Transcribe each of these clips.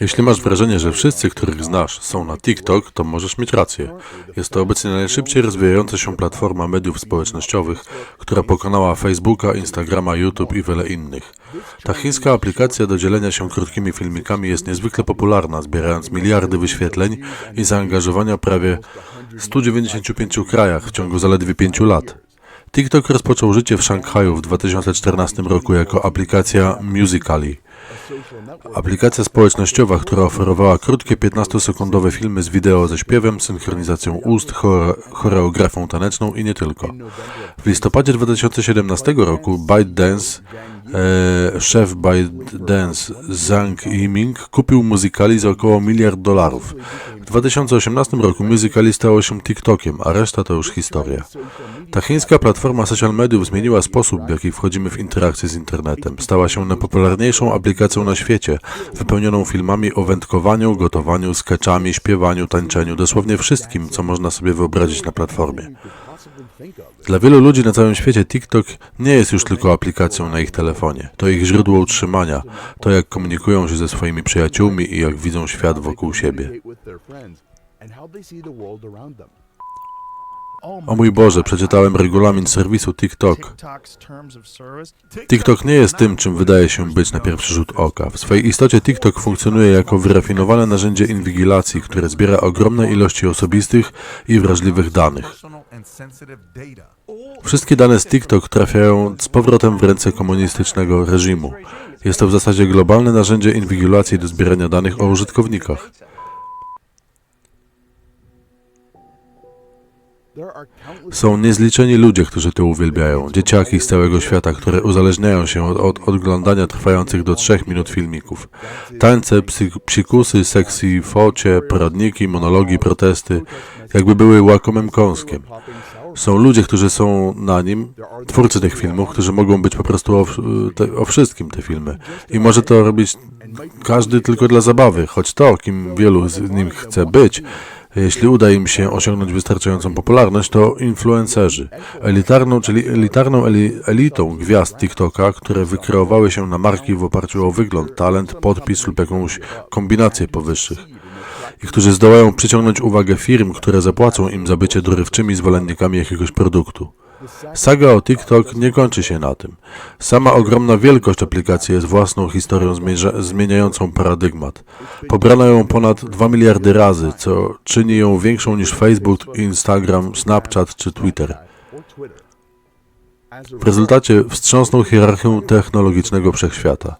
Jeśli masz wrażenie, że wszyscy, których znasz, są na TikTok, to możesz mieć rację. Jest to obecnie najszybciej rozwijająca się platforma mediów społecznościowych, która pokonała Facebooka, Instagrama, YouTube i wiele innych. Ta chińska aplikacja do dzielenia się krótkimi filmikami jest niezwykle popularna, zbierając miliardy wyświetleń i zaangażowania prawie 195 krajach w ciągu zaledwie 5 lat. TikTok rozpoczął życie w Szanghaju w 2014 roku jako aplikacja Musical.ly. Aplikacja społecznościowa, która oferowała krótkie 15-sekundowe filmy z wideo ze śpiewem, synchronizacją ust, chore choreografią taneczną i nie tylko. W listopadzie 2017 roku ByteDance, e, szef ByteDance Zhang Yiming kupił Musicali za około miliard dolarów. W 2018 roku Musicali stało się TikTokiem, a reszta to już historia. Ta chińska platforma social mediów zmieniła sposób, w jaki wchodzimy w interakcję z internetem. Stała się najpopularniejszą aplikacją na świecie, wypełnioną filmami o wędkowaniu, gotowaniu, skeczami, śpiewaniu, tańczeniu, dosłownie wszystkim, co można sobie wyobrazić na platformie. Dla wielu ludzi na całym świecie TikTok nie jest już tylko aplikacją na ich telefonie. To ich źródło utrzymania, to jak komunikują się ze swoimi przyjaciółmi i jak widzą świat wokół siebie. O mój Boże, przeczytałem regulamin serwisu TikTok. TikTok nie jest tym, czym wydaje się być na pierwszy rzut oka. W swojej istocie TikTok funkcjonuje jako wyrafinowane narzędzie inwigilacji, które zbiera ogromne ilości osobistych i wrażliwych danych. Wszystkie dane z TikTok trafiają z powrotem w ręce komunistycznego reżimu. Jest to w zasadzie globalne narzędzie inwigilacji do zbierania danych o użytkownikach. Są niezliczeni ludzie, którzy to uwielbiają. Dzieciaki z całego świata, które uzależniają się od, od oglądania trwających do 3 minut filmików. Tańce, psy, psikusy, sexy focie, poradniki, monologi, protesty, jakby były łakomym kąskiem. Są ludzie, którzy są na nim, twórcy tych filmów, którzy mogą być po prostu o, te, o wszystkim te filmy. I może to robić każdy tylko dla zabawy, choć to, kim wielu z nim chce być, jeśli uda im się osiągnąć wystarczającą popularność, to influencerzy. Elitarną, czyli elitarną eli, elitą gwiazd TikToka, które wykreowały się na marki w oparciu o wygląd, talent, podpis lub jakąś kombinację powyższych. I którzy zdołają przyciągnąć uwagę firm, które zapłacą im za bycie dorywczymi zwolennikami jakiegoś produktu. Saga o TikTok nie kończy się na tym. Sama ogromna wielkość aplikacji jest własną historią zmieniającą paradygmat. Pobrano ją ponad 2 miliardy razy, co czyni ją większą niż Facebook, Instagram, Snapchat czy Twitter. W rezultacie wstrząsnął hierarchią technologicznego wszechświata.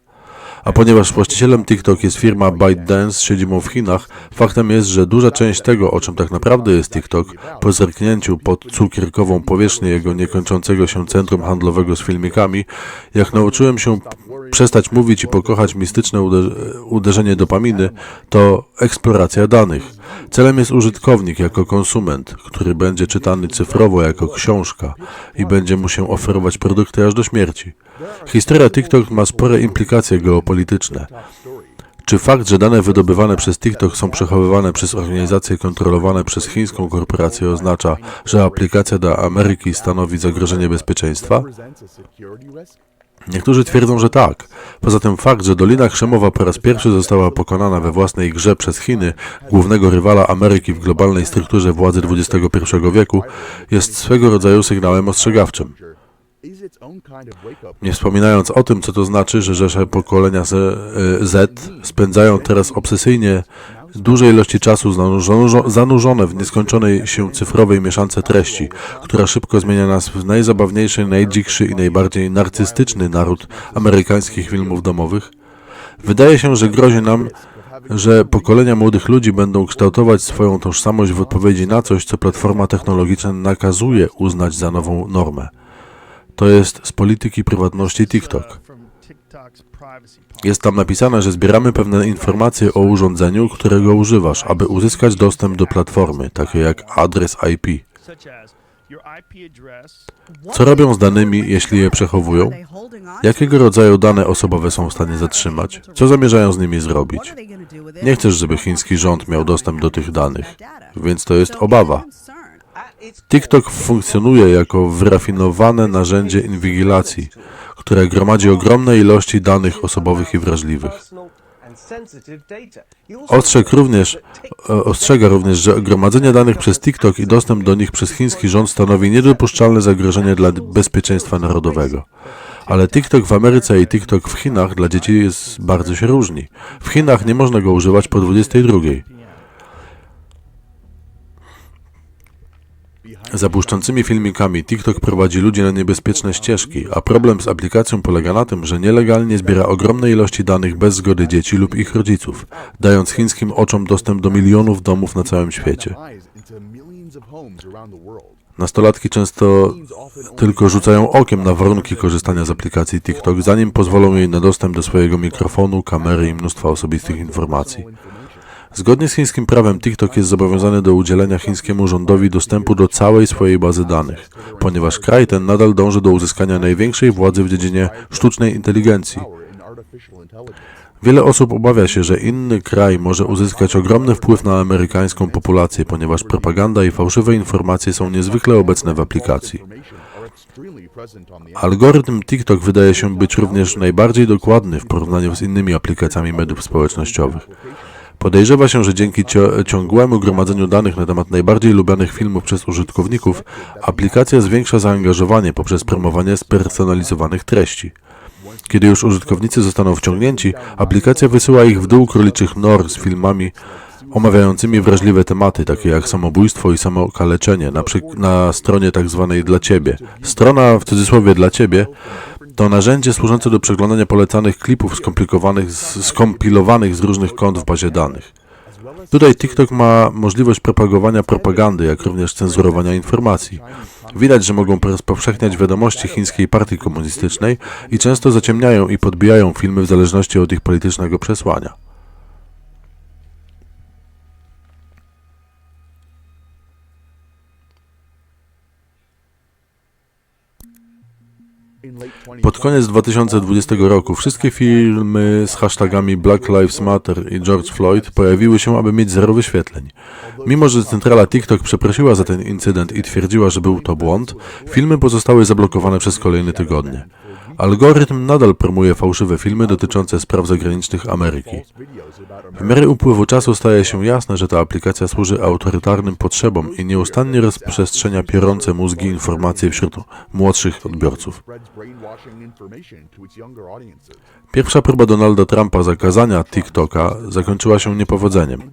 A ponieważ właścicielem TikTok jest firma ByteDance z siedzibą w Chinach, faktem jest, że duża część tego, o czym tak naprawdę jest TikTok, po zerknięciu pod cukierkową powierzchnię jego niekończącego się centrum handlowego z filmikami, jak nauczyłem się przestać mówić i pokochać mistyczne uder- uderzenie dopaminy, to eksploracja danych. Celem jest użytkownik jako konsument, który będzie czytany cyfrowo jako książka i będzie mu się oferować produkty aż do śmierci. Historia TikTok ma spore implikacje geopolityczne. Czy fakt, że dane wydobywane przez TikTok są przechowywane przez organizacje kontrolowane przez chińską korporację oznacza, że aplikacja dla Ameryki stanowi zagrożenie bezpieczeństwa? Niektórzy twierdzą, że tak. Poza tym fakt, że Dolina Krzemowa po raz pierwszy została pokonana we własnej grze przez Chiny, głównego rywala Ameryki w globalnej strukturze władzy XXI wieku, jest swego rodzaju sygnałem ostrzegawczym. Nie wspominając o tym, co to znaczy, że rzesze pokolenia e, Z spędzają teraz obsesyjnie duże ilości czasu zanurzone w nieskończonej się cyfrowej mieszance treści, która szybko zmienia nas w najzabawniejszy, najdzikszy i najbardziej narcystyczny naród amerykańskich filmów domowych. Wydaje się, że grozi nam, że pokolenia młodych ludzi będą kształtować swoją tożsamość w odpowiedzi na coś, co platforma technologiczna nakazuje uznać za nową normę. To jest z polityki prywatności TikTok. Jest tam napisane, że zbieramy pewne informacje o urządzeniu, którego używasz, aby uzyskać dostęp do platformy, takie jak adres IP. Co robią z danymi, jeśli je przechowują? Jakiego rodzaju dane osobowe są w stanie zatrzymać? Co zamierzają z nimi zrobić? Nie chcesz, żeby chiński rząd miał dostęp do tych danych, więc to jest obawa. TikTok funkcjonuje jako wyrafinowane narzędzie inwigilacji, które gromadzi ogromne ilości danych osobowych i wrażliwych. Ostrzegł również, e, ostrzega również, że gromadzenie danych przez TikTok i dostęp do nich przez chiński rząd stanowi niedopuszczalne zagrożenie dla bezpieczeństwa narodowego. Ale TikTok w Ameryce i TikTok w Chinach dla dzieci jest bardzo się różni. W Chinach nie można go używać po 22. Za błyszczącymi filmikami TikTok prowadzi ludzi na niebezpieczne ścieżki, a problem z aplikacją polega na tym, że nielegalnie zbiera ogromne ilości danych bez zgody dzieci lub ich rodziców, dając chińskim oczom dostęp do milionów domów na całym świecie. Nastolatki często tylko rzucają okiem na warunki korzystania z aplikacji TikTok, zanim pozwolą jej na dostęp do swojego mikrofonu, kamery i mnóstwa osobistych informacji. Zgodnie z chińskim prawem TikTok jest zobowiązany do udzielenia chińskiemu rządowi dostępu do całej swojej bazy danych, ponieważ kraj ten nadal dąży do uzyskania największej władzy w dziedzinie sztucznej inteligencji. Wiele osób obawia się, że inny kraj może uzyskać ogromny wpływ na amerykańską populację, ponieważ propaganda i fałszywe informacje są niezwykle obecne w aplikacji. Algorytm TikTok wydaje się być również najbardziej dokładny w porównaniu z innymi aplikacjami mediów społecznościowych. Podejrzewa się, że dzięki ciągłemu gromadzeniu danych na temat najbardziej lubianych filmów przez użytkowników, aplikacja zwiększa zaangażowanie poprzez promowanie spersonalizowanych treści. Kiedy już użytkownicy zostaną wciągnięci, aplikacja wysyła ich w dół króliczych nor z filmami omawiającymi wrażliwe tematy, takie jak samobójstwo i samookaleczenie, na, przyk- na stronie tak zwanej dla Ciebie. Strona w cudzysłowie dla Ciebie to narzędzie służące do przeglądania polecanych klipów skomplikowanych, skompilowanych z różnych kont w bazie danych. Tutaj TikTok ma możliwość propagowania propagandy, jak również cenzurowania informacji. Widać, że mogą rozpowszechniać wiadomości chińskiej partii komunistycznej i często zaciemniają i podbijają filmy w zależności od ich politycznego przesłania. Pod koniec 2020 roku wszystkie filmy z hashtagami Black Lives Matter i George Floyd pojawiły się, aby mieć zero wyświetleń. Mimo, że centrala TikTok przeprosiła za ten incydent i twierdziła, że był to błąd, filmy pozostały zablokowane przez kolejne tygodnie. Algorytm nadal promuje fałszywe filmy dotyczące spraw zagranicznych Ameryki. W miarę upływu czasu staje się jasne, że ta aplikacja służy autorytarnym potrzebom i nieustannie rozprzestrzenia piorące mózgi informacje wśród młodszych odbiorców. Pierwsza próba Donalda Trumpa zakazania TikToka zakończyła się niepowodzeniem.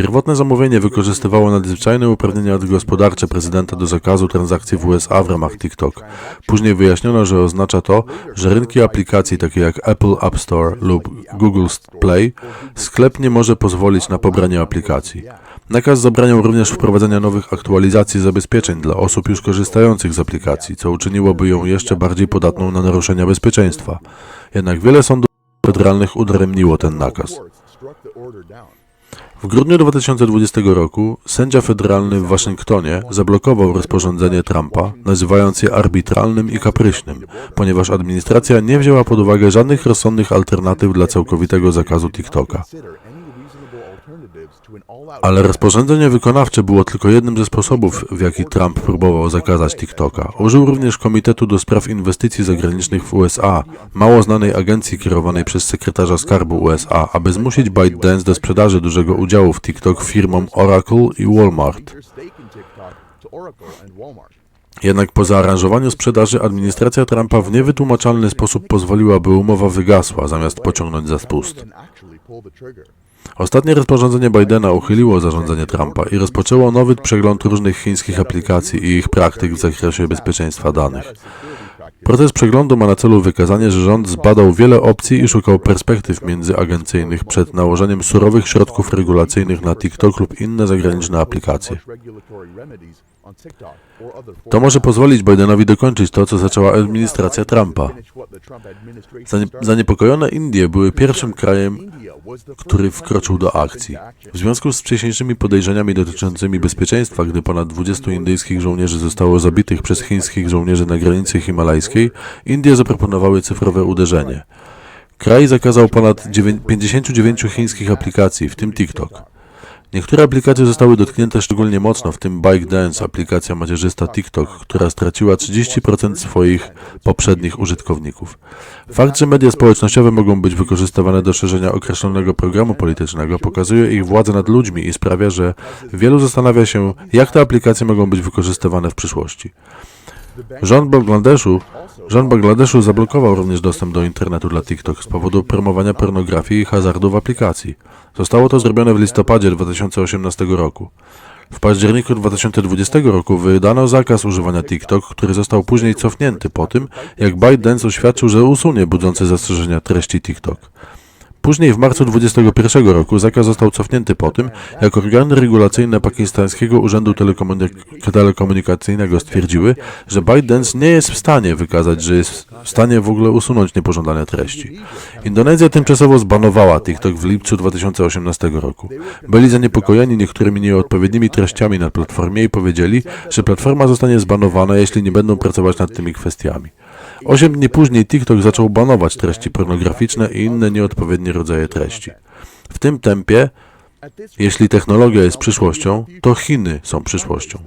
Pierwotne zamówienie wykorzystywało nadzwyczajne uprawnienia gospodarcze prezydenta do zakazu transakcji w USA w ramach TikTok. Później wyjaśniono, że oznacza to, że rynki aplikacji takie jak Apple App Store lub Google Play sklep nie może pozwolić na pobranie aplikacji. Nakaz zabraniał również wprowadzenia nowych aktualizacji zabezpieczeń dla osób już korzystających z aplikacji, co uczyniłoby ją jeszcze bardziej podatną na naruszenia bezpieczeństwa. Jednak wiele sądów federalnych udaremniło ten nakaz. W grudniu 2020 roku sędzia federalny w Waszyngtonie zablokował rozporządzenie Trumpa, nazywając je arbitralnym i kapryśnym, ponieważ administracja nie wzięła pod uwagę żadnych rozsądnych alternatyw dla całkowitego zakazu TikToka. Ale rozporządzenie wykonawcze było tylko jednym ze sposobów, w jaki Trump próbował zakazać TikToka. Użył również Komitetu do Spraw Inwestycji Zagranicznych w USA, mało znanej agencji kierowanej przez sekretarza skarbu USA, aby zmusić ByteDance do sprzedaży dużego udziału w TikTok firmom Oracle i Walmart. Jednak po zaaranżowaniu sprzedaży administracja Trumpa w niewytłumaczalny sposób pozwoliła, by umowa wygasła, zamiast pociągnąć za spust. Ostatnie rozporządzenie Bidena uchyliło zarządzenie Trumpa i rozpoczęło nowy przegląd różnych chińskich aplikacji i ich praktyk w zakresie bezpieczeństwa danych. Proces przeglądu ma na celu wykazanie, że rząd zbadał wiele opcji i szukał perspektyw międzyagencyjnych przed nałożeniem surowych środków regulacyjnych na TikTok lub inne zagraniczne aplikacje. To może pozwolić Bidenowi dokończyć to, co zaczęła administracja Trumpa. Zanie- Zaniepokojone Indie były pierwszym krajem, który wkroczył do akcji. W związku z wcześniejszymi podejrzeniami dotyczącymi bezpieczeństwa, gdy ponad 20 indyjskich żołnierzy zostało zabitych przez chińskich żołnierzy na granicy himalajskiej, Indie zaproponowały cyfrowe uderzenie. Kraj zakazał ponad dziewię- 59 chińskich aplikacji, w tym TikTok. Niektóre aplikacje zostały dotknięte szczególnie mocno, w tym ByteDance, aplikacja macierzysta TikTok, która straciła 30% swoich poprzednich użytkowników. Fakt, że media społecznościowe mogą być wykorzystywane do szerzenia określonego programu politycznego, pokazuje ich władzę nad ludźmi i sprawia, że wielu zastanawia się, jak te aplikacje mogą być wykorzystywane w przyszłości. Rząd Bangladeszu, rząd Bangladeszu zablokował również dostęp do internetu dla TikTok z powodu promowania pornografii i hazardu w aplikacji. Zostało to zrobione w listopadzie 2018 roku. W październiku 2020 roku wydano zakaz używania TikTok, który został później cofnięty po tym, jak ByteDance oświadczył, że usunie budzące zastrzeżenia treści TikTok. Później w marcu 2021 roku zakaz został cofnięty po tym, jak organy regulacyjne pakistańskiego Urzędu Telekomunik- Telekomunikacyjnego stwierdziły, że ByteDance nie jest w stanie wykazać, że jest w stanie w ogóle usunąć niepożądane treści. Indonezja tymczasowo zbanowała TikTok w lipcu 2018 roku. Byli zaniepokojeni niektórymi nieodpowiednimi treściami na platformie i powiedzieli, że platforma zostanie zbanowana, jeśli nie będą pracować nad tymi kwestiami. Osiem dni później TikTok zaczął banować treści pornograficzne i inne nieodpowiednie rodzaje treści. W tym tempie, jeśli technologia jest przyszłością, to Chiny są przyszłością.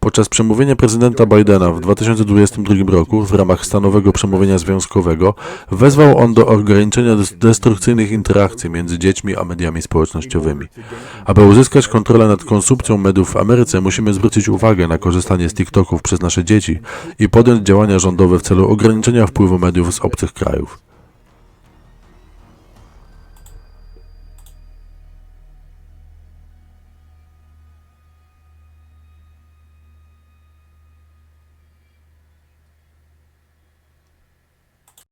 Podczas przemówienia prezydenta Bidena w 2022 roku w ramach stanowego przemówienia związkowego wezwał on do ograniczenia des- destrukcyjnych interakcji między dziećmi a mediami społecznościowymi. Aby uzyskać kontrolę nad konsumpcją mediów w Ameryce, musimy zwrócić uwagę na korzystanie z TikToków przez nasze dzieci i podjąć działania rządowe w celu ograniczenia wpływu mediów z obcych krajów.